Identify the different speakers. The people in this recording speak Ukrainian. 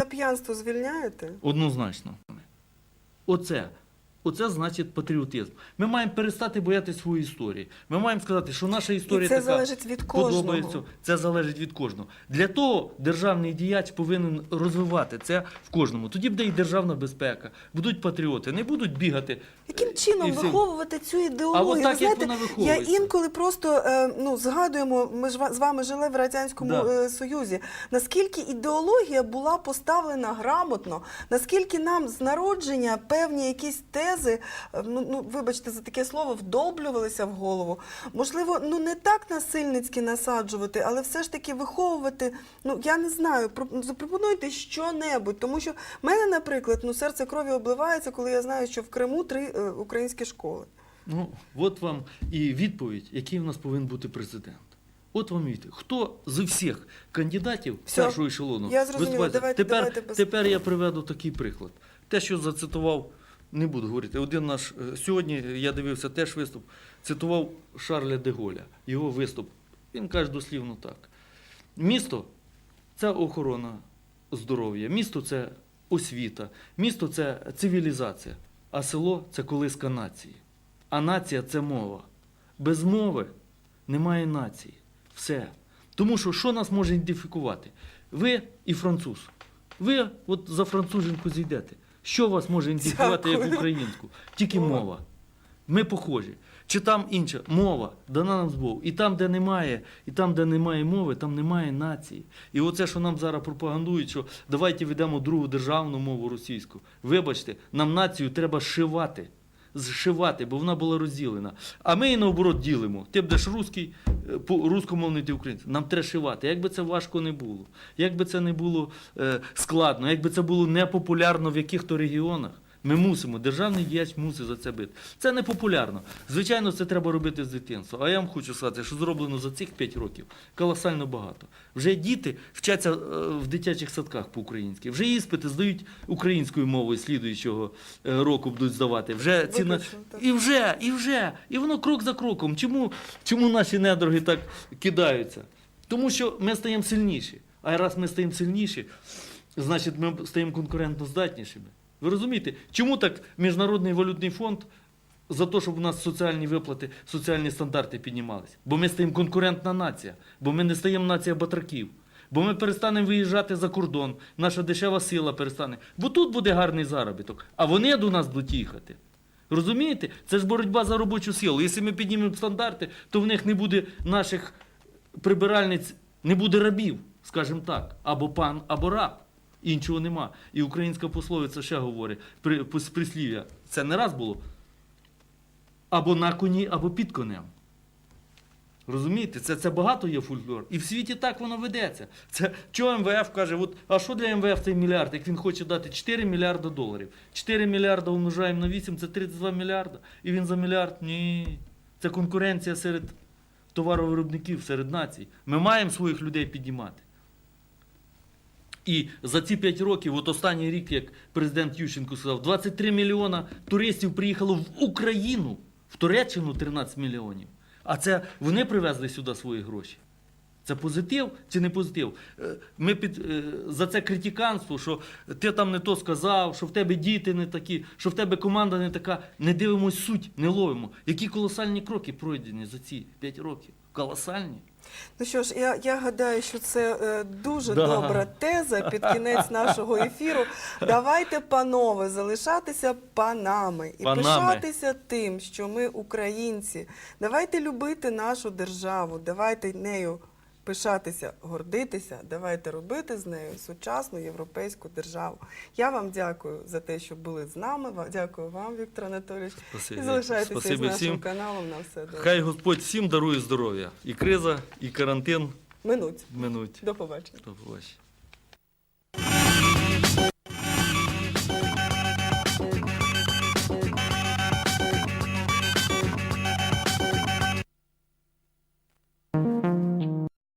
Speaker 1: За п'янство звільняєте?
Speaker 2: Однозначно. Оце. Оце значить патріотизм. Ми маємо перестати боятися своєї історії. Ми маємо сказати, що наша історія
Speaker 1: І це
Speaker 2: така
Speaker 1: залежить від
Speaker 2: подобається.
Speaker 1: кожного.
Speaker 2: Це залежить від кожного. Для того державний діяч повинен розвивати це в кожному. Тоді буде і державна безпека, будуть патріоти, не будуть бігати.
Speaker 1: Яким чином
Speaker 2: всі-
Speaker 1: виховувати цю
Speaker 2: А
Speaker 1: ідеологію?
Speaker 2: от
Speaker 1: Ви
Speaker 2: так, як
Speaker 1: знаєте,
Speaker 2: вона
Speaker 1: я інколи просто е, ну, згадуємо, ми ж з вами жили в Радянському
Speaker 2: Да.
Speaker 1: е, Союзі. Наскільки ідеологія була поставлена грамотно, наскільки нам з народження певні якісь тези, е, ну, ну вибачте за таке слово, вдолблювалися в голову. Можливо, ну не так насильницьки насаджувати, але все ж таки виховувати. Ну я не знаю, ну, запропонуйте що-небудь, тому що в мене, наприклад, ну серце крові обливається, коли я знаю, що в Криму три е, українські школи.
Speaker 2: Ну, от вам і відповідь, який в нас повинен бути президент. От вам відповідь. Хто з всіх кандидатів
Speaker 1: Все.
Speaker 2: першого ешелону
Speaker 1: Я зрозуміла. Давайте-
Speaker 2: тепер,
Speaker 1: давайте без-
Speaker 2: тепер я приведу такий приклад. Те, що зацитував, не буду говорити. Один наш е, сьогодні я дивився теж виступ, цитував Шарля де Голля, його виступ. Він каже дослівно так: місто це охорона здоров'я, місто це освіта, місто це цивілізація, а село це колиска нації. А нація це мова. Без мови немає нації. Все. Тому що що нас може ідентифікувати? Ви і француз. Ви от за француженку зійдете. Що вас може ідентифікувати як українську? Тільки
Speaker 1: Мова.
Speaker 2: Ми похожі. Чи там інша мова дана нам з Богу. І там, де немає, і там, де немає мови, там немає нації. І оце, що нам зараз пропагандують, що давайте ведемо другу державну мову російську. Вибачте, нам націю треба зшивати. Зшивати, бо вона була розділена. А ми її наоборот ділимо. Ти будеш русський, е, рускомовний ти український. Нам треба шивати. Як би це важко не було, як би це не було е, складно, як би це було непопулярно в яких-то регіонах. Ми мусимо, державний діяч мусить за це бити. Це не популярно. Звичайно, це треба робити з дитинства. А я вам хочу сказати, що зроблено за цих 5 років колосально багато. Вже діти вчаться е, в дитячих садках по-українськи. Вже іспити здають українською мовою слідуючого е, року будуть здавати. Вже ці на...
Speaker 1: Виключно, так.
Speaker 2: І вже, і вже. І воно крок за кроком. Чому, чому наші недороги так кидаються? Тому що ми стаємо сильніші. А раз ми стаємо сильніші, значить ми стаємо конкурентно здатнішими. Ви розумієте, чому так Міжнародний валютний фонд за те, щоб у нас соціальні виплати, соціальні стандарти піднімалися? Бо ми стаємо конкурентна нація, бо ми не стаємо нація батраків. Бо ми перестанемо виїжджати за кордон, наша дешева сила перестане. Бо тут буде гарний заробіток, а вони до нас будуть їхати. Розумієте? Це ж боротьба за робочу силу. Якщо ми піднімемо стандарти, то в них не буде наших прибиральниць, не буде рабів, скажімо так, або пан, або раб. Іншого нема. І українська пословиця ще говорить, при, прислів'я. Це не раз було. Або на коні, або під конем. Розумієте, це, це багато є фольклор. І в світі так воно ведеться. Це що МВФ каже, от, а що для МВФ цей мільярд, як він хоче дати 4 мільярда доларів. 4 мільярда умножаємо на 8, це 32 мільярда. І він за мільярд. Ні. Це конкуренція серед товаровиробників, серед націй. Ми маємо своїх людей піднімати. І за ці 5 років, от останній рік, як президент Ющенко сказав, 23 мільйона туристів приїхало в Україну, в Туреччину 13 мільйонів. А це вони привезли сюди свої гроші. Це позитив чи не позитив? Е, Ми під, е, за це критиканство, що ти там не то сказав, що в тебе діти не такі, що в тебе команда не така. Не дивимось суть, не ловимо. Які колосальні кроки пройдені за ці 5 років? Колосальні.
Speaker 1: Ну що ж, я, я гадаю, що це е, дуже
Speaker 2: Да.
Speaker 1: добра теза під кінець нашого ефіру. Давайте, панове, залишатися панами і
Speaker 2: Панами.
Speaker 1: пишатися тим, що ми українці. Давайте любити нашу державу, давайте нею пишатися, гордитися, давайте робити з нею сучасну європейську державу. Я вам дякую за те, що були з нами. Дякую вам, Віктор Анатолійович.
Speaker 2: Спасибі.
Speaker 1: І залишайтеся
Speaker 2: Спасибі
Speaker 1: з нашим
Speaker 2: всім.
Speaker 1: каналом. На все добре.
Speaker 2: Хай Господь всім дарує здоров'я. І криза, і карантин
Speaker 1: Минуть.
Speaker 2: минуть.
Speaker 1: До побачення.
Speaker 2: До побачення.